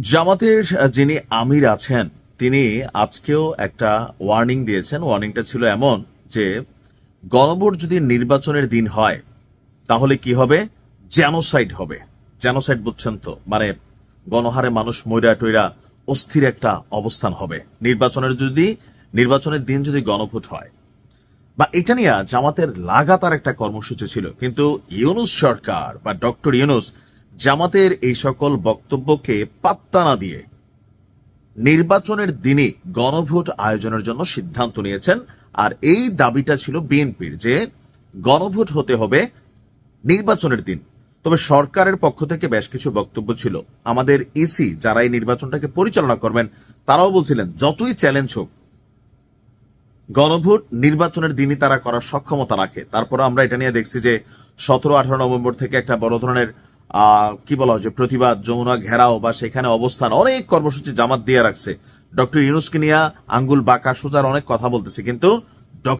জামাতের যিনি আমির আছেন, তিনি আজকেও একটা ওয়ার্নিং দিয়েছেন। ওয়ার্নিংটা ছিল এমন যে, গণভোট যদি নির্বাচনের দিন হয়, তাহলে কি হবে? জেনোসাইড হবে। জেনোসাইড বুঝছেন তো? মানে গণহারে মানুষ ময়রা টইরা অস্থির একটা অবস্থান হবে। নির্বাচনের যদি, নির্বাচনের দিন যদি গণভোট হয়, বা এটা নিয়ে জামাতের লাগাতার একটা কর্মসূচি ছিল। কিন্তু ইউনুস সরকার বা ডক্টর ইউনুস জামাতের এই সকল বক্তব্যকে পাত্তা না দিয়ে নির্বাচনের দিনে গণভোট আয়োজনের জন্য সিদ্ধান্ত নিয়েছেন, আর এই দাবিটা ছিল বিএনপির যে গণভোট হতে হবে নির্বাচনের দিন। তবে সরকারের পক্ষ থেকে বেশ কিছু বক্তব্য ছিল। আমাদের ইসি যারা এই নির্বাচনটাকে পরিচালনা করবেন, তারাও বলছিলেন, যতই চ্যালেঞ্জ হোক, গণভোট নির্বাচনের দিনই তারা করার সক্ষমতা রাখে। তারপরে আমরা এটা নিয়ে দেখছি যে সতেরো আঠারো নভেম্বর থেকে একটা বড় ধরনের কি বলা হয় প্রতিবাদ, যমুনা ঘেরাও বা সেখানে অবস্থান অনেক কর্মসূচি জামাত দিয়ে রাখছে। ডক্টর ইউনুসকে নিয়ে আঙ্গুল বাঁকা সোজার অনেক কথা বলতেছে, কিন্তু